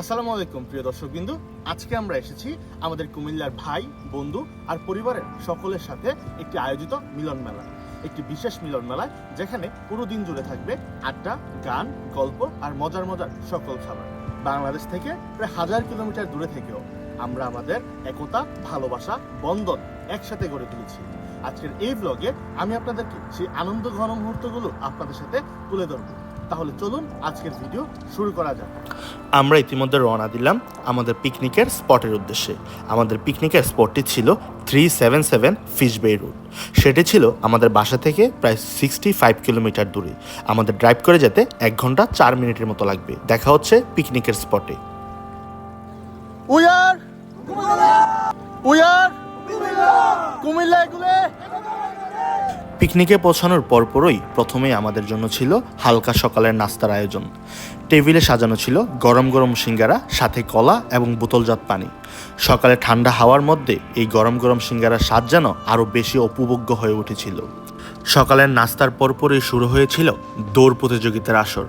আসসালামু আলাইকুম, প্রিয় দর্শকবিন্দু। আজকে আমরা এসেছি আমাদের কুমিল্লার ভাই, বন্ধু আর পরিবারের সকলের সাথে একটি আয়োজিত মিলন মেলা, একটি বিশেষ মিলন মেলায় যেখানে পুরো দিন জুড়ে থাকবে আড্ডা, গান, গল্প আর মজার মজার সকল খাবার। বাংলাদেশ থেকে প্রায় হাজার কিলোমিটার দূরে থেকেও আমরা আমাদের একতা, ভালোবাসা, বন্ধন একসাথে গড়ে তুলেছি। আজকের এই ব্লগে আমি আপনাদেরকে সেই আনন্দ ঘন মুহূর্তগুলো আপনাদের সাথে তুলে ধরবো। তাহলে চলুন আজকের ভিডিও শুরু করা যাক। আমরা ইতিমধ্যে রওনা দিলাম আমাদের পিকনিকের স্পটের উদ্দেশ্যে। আমাদের পিকনিকের স্পটটি ছিল থ্রি সেভেন সেভেন ফিশবে রুট সেটি ছিল আমাদের বাসা থেকে প্রায় সিক্সটি ফাইভ কিলোমিটার দূরে। আমাদের ড্রাইভ করে যেতে এক ঘণ্টা চার মিনিটের মতো লাগবে। দেখা হচ্ছে পিকনিকের স্পটে। We are we are Comilla এগুলে? পিকনিকে পৌঁছানোর পরপরই প্রথমেই আমাদের জন্য ছিল হালকা সকালের নাস্তার আয়োজন। টেবিলে সাজানো ছিল গরম গরম সিঙ্গারা, সাথে কলা এবং বোতলজাত পানি। সকালে ঠান্ডা হাওয়ার মধ্যে এই গরম গরম সিঙ্গারার স্বাদ যেন আরও বেশি উপভোগ্য হয়ে উঠেছিল। সকালের নাস্তার পরপরই শুরু হয়েছিল দৌড় প্রতিযোগিতার আসর।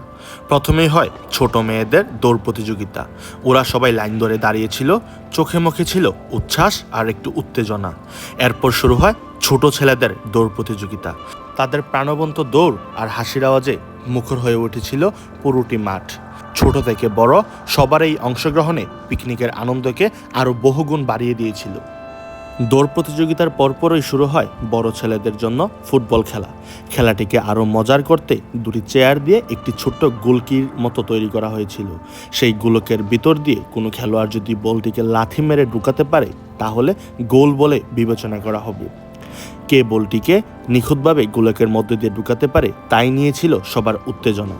প্রথমেই হয় ছোট মেয়েদের দৌড় প্রতিযোগিতা। ওরা সবাই লাইন ধরে দাঁড়িয়েছিল চোখে মুখে ছিল উচ্ছ্বাস আর একটু উত্তেজনা। এরপর শুরু হয় ছোট ছেলেদের দৌড় প্রতিযোগিতা। তাদের প্রাণবন্ত দৌড় আর হাসির আওয়াজে মুখর হয়ে উঠেছিল পুরোটি মাঠ। ছোট থেকে বড় সবার এই অংশগ্রহণে পিকনিকের আনন্দকে আরও বহুগুণ বাড়িয়ে দিয়েছিল। দৌড় প্রতিযোগিতার পরপরই শুরু হয় বড় ছেলেদের জন্য ফুটবল খেলা। খেলাটিকে আরও মজার করতে দুটি চেয়ার দিয়ে একটি ছোট্ট গোলকির মতো তৈরি করা হয়েছিল। সেই গোলকের ভিতর দিয়ে কোনো খেলোয়াড় যদি বলটিকে লাথি মেরে ঢুকাতে পারে, তাহলে গোল বলে বিবেচনা করা হবে। কে বলটিকে নিখুঁতভাবে গোলকের মধ্যে দিয়ে ঢুকাতে পারে তাই নিয়েছিল সবার উত্তেজনা।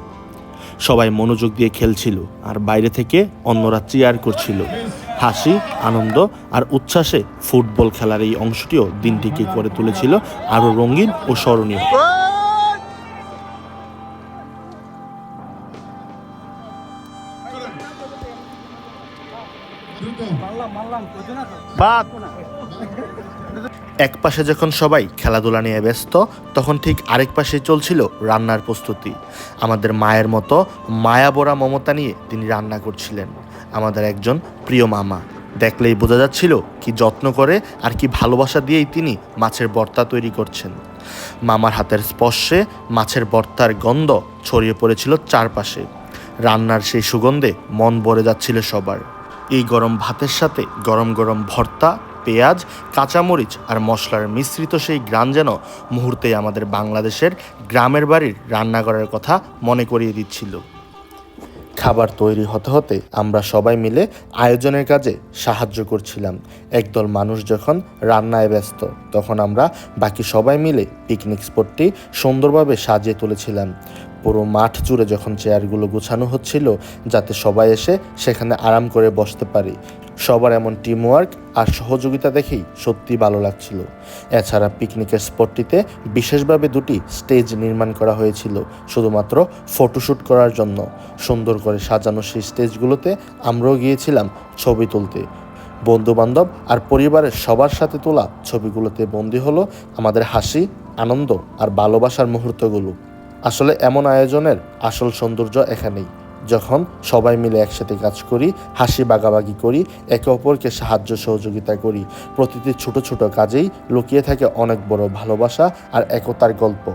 সবাই মনোযোগ দিয়ে খেলছিল আর বাইরে থেকে অন্যরা চিয়ার করছিল। হাসি, আনন্দ আর উচ্ছ্বাসে ফুটবল খেলার এই অংশটিও দিনটিকে করে তুলেছিল আরও রঙিন ও স্মরণীয়। বাদ। এক পাশে যখন সবাই খেলাধুলা নিয়ে ব্যস্ত, তখন ঠিক আরেক পাশে চলছিল রান্নার প্রস্তুতি। আমাদের মায়ের মতো মায়াবরা মমতা নিয়ে তিনি রান্না করছিলেন। আমাদের একজন প্রিয় মামা। দেখলেই বোঝা যাচ্ছিল কি যত্ন করে আর কি ভালোবাসা দিয়েই তিনি মাছের ভর্তা তৈরি করছেন। মামার হাতের স্পর্শে মাছের ভর্তার গন্ধ ছড়িয়ে পড়েছিল চারপাশে। রান্নার সেই সুগন্ধে মন ভরে যাচ্ছিল সবার। এই গরম ভাতের সাথে গরম গরম ভর্তা পেঁয়াজ, কাঁচামরিচ আর মশলার মিশ্রিত সেই গ্রান যেন মুহূর্তেই আমাদের বাংলাদেশের গ্রামের বাড়ির রান্নাঘরের কথা মনে করিয়ে দিচ্ছিল। খাবার তৈরি হতে হতে আমরা সবাই মিলে আয়োজনের কাজে সাহায্য করছিলাম। একদল মানুষ যখন রান্নায় ব্যস্ত, তখন আমরা বাকি সবাই মিলে পিকনিক স্পটটি সুন্দরভাবে সাজিয়ে তুলেছিলাম। পুরো মাঠ জুড়ে যখন চেয়ারগুলো গোছানো হচ্ছিল, যাতে সবাই এসে সেখানে আরাম করে বসতে পারি সবার এমন টিমওয়ার্ক আর সহযোগিতা দেখেই সত্যি ভালো লাগছিল। এছাড়া পিকনিকের স্পটটিতে বিশেষভাবে দুটি স্টেজ নির্মাণ করা হয়েছিল, শুধুমাত্র ফটোশ্যুট করার জন্য। সুন্দর করে সাজানো সেই স্টেজগুলোতে আমরাও গিয়েছিলাম ছবি তুলতে। বন্ধু বান্ধব আর পরিবারের সবার সাথে তোলা ছবিগুলোতে বন্দি হলো আমাদের হাসি, আনন্দ আর ভালোবাসার মুহূর্তগুলো। আসলে এমন আয়োজনের আসল সৌন্দর্য এখানেই। যখন সবাই মিলে একসাথে কাজ করি, হাসি বাগাবাগি করি, একে অপরকে সাহায্য সহযোগিতা করি। প্রতিটি ছোট ছোট কাজেই লুকিয়ে থাকে অনেক বড় ভালোবাসা আর একতার গল্প।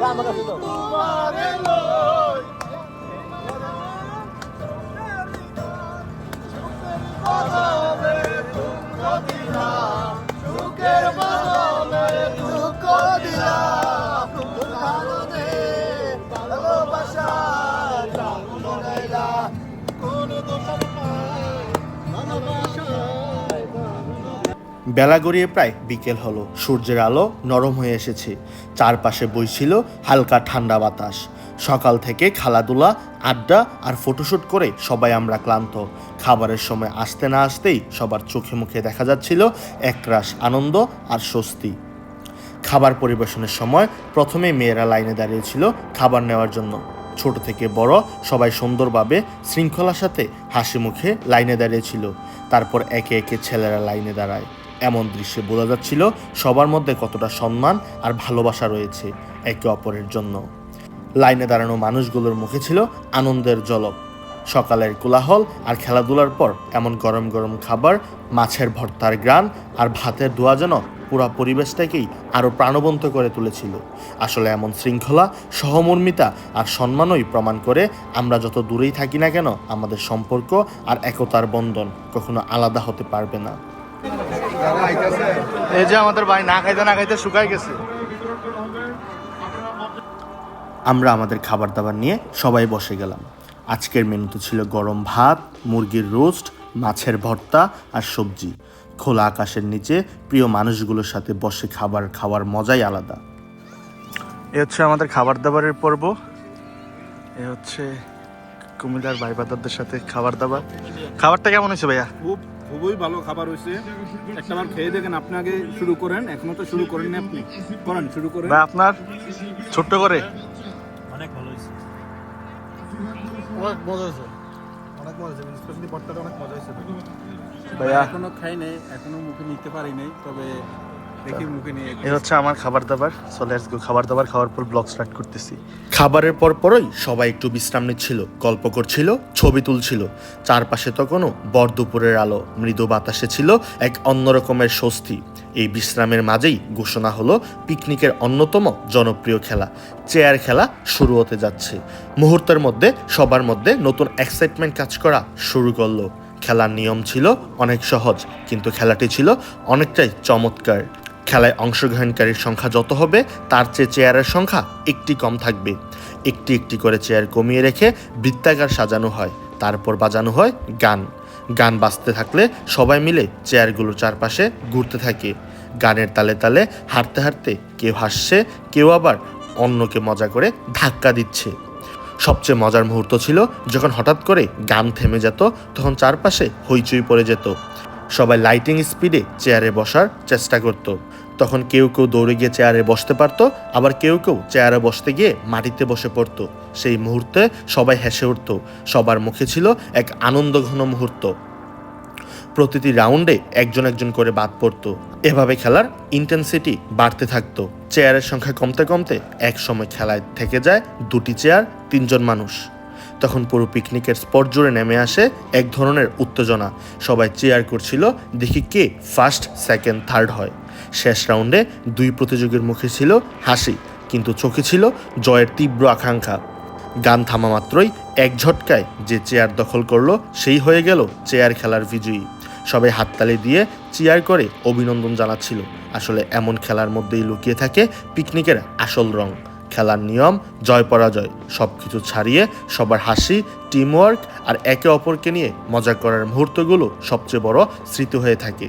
Vamos, Capitão. বেলা গড়িয়ে প্রায় বিকেল হলো। সূর্যের আলো নরম হয়ে এসেছে। চারপাশে বইছিল হালকা ঠান্ডা বাতাস। সকাল থেকে খেলাধুলা, আড্ডা আর ফটোশ্যুট করে সবাই আমরা ক্লান্ত। খাবারের সময় আসতে না আসতেই সবার চোখে মুখে দেখা যাচ্ছিল একরাশ আনন্দ আর স্বস্তি। খাবার পরিবেশনের সময় প্রথমে মেয়েরা লাইনে দাঁড়িয়েছিল খাবার নেওয়ার জন্য। ছোট থেকে বড় সবাই সুন্দরভাবে শৃঙ্খলার সাথে হাসি মুখে লাইনে দাঁড়িয়েছিল। তারপর একে একে ছেলেরা লাইনে দাঁড়ায়। এমন দৃশ্যে বোঝা যাচ্ছিল সবার মধ্যে কতটা সম্মান আর ভালোবাসা রয়েছে একে অপরের জন্য। লাইনে দাঁড়ানো মানুষগুলোর মুখে ছিল আনন্দের জলক সকালের কোলাহল আর খেলাধুলার পর এমন গরম গরম খাবার, মাছের ভর্তার গ্রান আর ভাতের ধোয়া যেন পুরা পরিবেশটাকেই আরও প্রাণবন্ত করে তুলেছিল। আসলে এমন শৃঙ্খলা, সহমর্মিতা আর সম্মানই প্রমাণ করে আমরা যত দূরেই থাকি না কেন আমাদের সম্পর্ক আর একতার বন্ধন কখনো আলাদা হতে পারবে না। এই যে আমাদের ভাই না খাইতে না খাইতে শুকাই গেছে। আমরা আমাদের খাবার দাবার নিয়ে সবাই বসে গেলাম। আজকের মেনুতে ছিল গরম ভাত মুরগির রোস্ট মাছের ভর্তা আর সবজি। খোলা আকাশের নিচে প্রিয় মানুষগুলোর সাথে বসে খাবার খাওয়ার মজাই আলাদা। এ হচ্ছে আমাদের খাবার দাবারের পর্ব। এ হচ্ছে কুমিল্লার ভাই বাদারদের সাথে খাবার দাবার খাবারটা কেমন হয়েছে ভাইয়া? খুব খুবই ভালো খাবার হয়েছে। একটা বার খেয়ে দেখেন আপনি আগে শুরু করেন এখনও তো শুরু করেন না আপনি? করেন শুরু করেন। ভাই আপনার ছোট্ট করে? অনেক ভালো হয়েছে। অনেক মজা হয়েছে। অনেক মজা হয়েছে স্পেশালি ভর্তাটা অনেক মজা হয়েছে। ভাইয়া। এখনও খাই নাই এখনও মুখে নিতে পারি নাই তবে দেখি এ হচ্ছে আমার খাবার দাবার সো লেটস গো খাবার দাবার খাওয়ার পর ব্লগ স্টার্ট করতেছি। খাবারের পর পরই সবাই একটু বিশ্রাম নিচ্ছিল গল্প করছিল ছবি তুলছিল। চারপাশে তখনও বর দুপুরের আলো মৃদু বাতাসে ছিল এক অন্যরকমের স্বস্তি। এই বিশ্রামের মাঝেই ঘোষণা হলো পিকনিকের অন্যতম জনপ্রিয় খেলা। চেয়ার খেলা শুরু হতে যাচ্ছে। মুহূর্তের মধ্যে সবার মধ্যে নতুন এক্সাইটমেন্ট কাজ করা শুরু করল। খেলার নিয়ম ছিল অনেক সহজ কিন্তু খেলাটি ছিল অনেকটাই চমৎকার। খেলায় অংশগ্রহণকারীর সংখ্যা যত হবে, তার চেয়ে চেয়ারের সংখ্যা একটি কম থাকবে। একটি একটি করে চেয়ার কমিয়ে রেখে বৃত্তাকার সাজানো হয়, তারপর বাজানো হয় গান। গান বাজতে থাকলে সবাই মিলে চেয়ারগুলোর চারপাশে ঘুরতে থাকে। গানের তালে তালে হাঁটতে হাঁটতে কেউ হাসছে, কেউ আবার অন্যকে মজা করে ধাক্কা দিচ্ছে। সবচেয়ে মজার মুহূর্ত ছিল যখন হঠাৎ করে গান থেমে যেত, তখন চারপাশে হইচই পড়ে যেত। সবাই লাইটিং স্পিডে চেয়ারে বসার চেষ্টা করত। তখন কেউ কেউ দৌড়ে গিয়ে চেয়ারে বসতে পারত, আবার কেউ কেউ চেয়ারে বসতে গিয়ে মাটিতে বসে পড়ত। সেই মুহূর্তে সবাই হেসে উঠত। সবার মুখে ছিল এক আনন্দঘন মুহূর্ত। প্রতিটি রাউন্ডে একজন একজন করে বাদ পড়তো। এভাবে খেলার ইন্টেন্সিটি বাড়তে থাকতো। চেয়ারের সংখ্যা কমতে কমতে এক সময় খেলায় থেকে যায় দুটি চেয়ার, তিনজন মানুষ। তখন পুরো পিকনিকের স্পট জুড়ে নেমে আসে এক ধরনের উত্তেজনা। সবাই চেয়ার করছিল, দেখি কে ফার্স্ট সেকেন্ড থার্ড হয়। শেষ রাউন্ডে দুই প্রতিযোগীর মুখে ছিল হাসি, কিন্তু চোখে ছিল জয়ের তীব্র আকাঙ্ক্ষা। গান থামা মাত্রই এক ঝটকায় যে চেয়ার দখল করল, সেই হয়ে গেল চেয়ার খেলার বিজয়ী। সবাই হাততালি দিয়ে চেয়ার করে অভিনন্দন জানাচ্ছিল। আসলে এমন খেলার মধ্যেই লুকিয়ে থাকে পিকনিকের আসল রং। খেলার নিয়ম, জয় পরাজয় সব কিছু ছাড়িয়ে সবার হাসি টিমওয়ার্ক আর একে অপরকে নিয়ে মজা করার মুহূর্তগুলো সবচেয়ে বড় স্মৃতি হয়ে থাকে।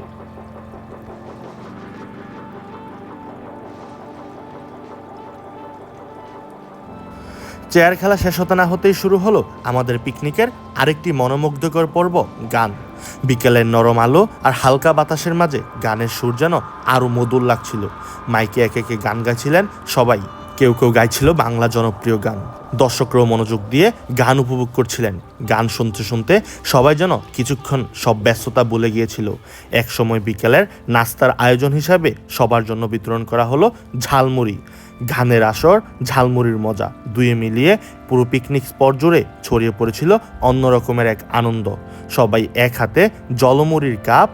চেয়ার খেলা শেষ হতে না হতেই শুরু হলো আমাদের পিকনিকের আরেকটি মনোমুগ্ধকর পর্ব, গান। বিকেলের নরম আলো আর হালকা বাতাসের মাঝে গানের সুর যেন আরও মধুর লাগছিল। মাইকে একে একে গান গাইছিলেন সবাই। কেউ কেউ গাইছিল বাংলা জনপ্রিয় গান। দর্শকরাও মনোযোগ দিয়ে গান উপভোগ করছিলেন। গান শুনতে শুনতে সবাই যেন কিছুক্ষণ সব ব্যস্ততা বলে গিয়েছিল। এক সময় বিকেলের নাস্তার আয়োজন হিসাবে সবার জন্য বিতরণ করা হলো ঝালমুড়ি। গানের আসর, ঝালমুড়ির মজা দুয়ে মিলিয়ে পুরো পিকনিক স্পট জুড়ে ছড়িয়ে পড়েছিল অন্য রকমের এক আনন্দ। সবাই এক হাতে জলমুড়ির কাপ,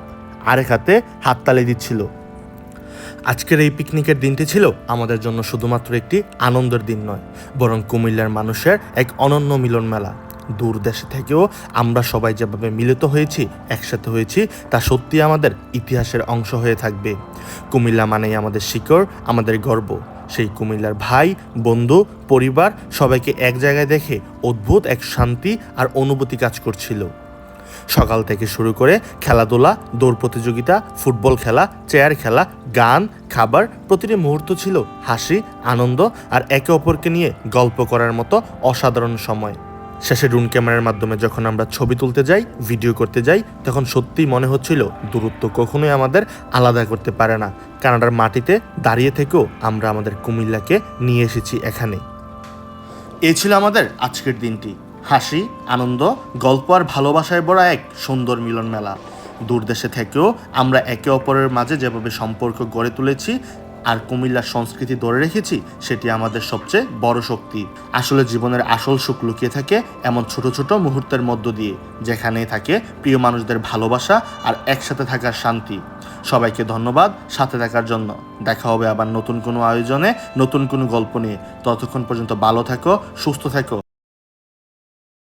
আরেক হাতে হাততালি দিচ্ছিল। আজকের এই পিকনিকের দিনটি ছিল আমাদের জন্য শুধুমাত্র একটি আনন্দের দিন নয়, বরং কুমিল্লার মানুষের এক অনন্য মিলন মেলা। দূর দেশে থেকেও আমরা সবাই যেভাবে মিলিত হয়েছি, একসাথে হয়েছি, তা সত্যি আমাদের ইতিহাসের অংশ হয়ে থাকবে। কুমিল্লা মানেই আমাদের শিকড়, আমাদের গর্ব। সেই কুমিল্লার ভাই, বন্ধু, পরিবার সবাইকে এক জায়গায় দেখে অদ্ভুত এক শান্তি আর অনুভূতি কাজ করছিল। সকাল থেকে শুরু করে খেলাধুলা, দৌড় প্রতিযোগিতা, ফুটবল খেলা, চেয়ার খেলা, গান, খাবার, প্রতিটি মুহূর্ত ছিল হাসি, আনন্দ আর একে অপরকে নিয়ে গল্প করার মতো অসাধারণ সময়। শেষে ড্রোন ক্যামেরার মাধ্যমে যখন আমরা ছবি তুলতে যাই, ভিডিও করতে যাই, তখন সত্যিই মনে হচ্ছিল দূরত্ব কখনোই আমাদের আলাদা করতে পারে না। কানাডার মাটিতে দাঁড়িয়ে থেকেও আমরা আমাদের কুমিল্লাকে নিয়ে এসেছি এখানে। এই ছিল আমাদের আজকের দিনটি। হাসি, আনন্দ, গল্প আর ভালোবাসায় বড় এক সুন্দর মিলন মেলা। দূরদেশে থেকেও আমরা একে অপরের মাঝে যেভাবে সম্পর্ক গড়ে তুলেছি আর কুমিল্লার সংস্কৃতি ধরে রেখেছি, সেটি আমাদের সবচেয়ে বড় শক্তি। আসলে জীবনের আসল সুখ লুকিয়ে থাকে এমন ছোট ছোট মুহূর্তের মধ্য দিয়ে, যেখানেই থাকে প্রিয় মানুষদের ভালোবাসা আর একসাথে থাকার শান্তি। সবাইকে ধন্যবাদ সাথে থাকার জন্য। দেখা হবে আবার নতুন কোনো আয়োজনে, নতুন কোনো গল্প নিয়ে। ততক্ষণ পর্যন্ত ভালো থাকো, সুস্থ থাকো।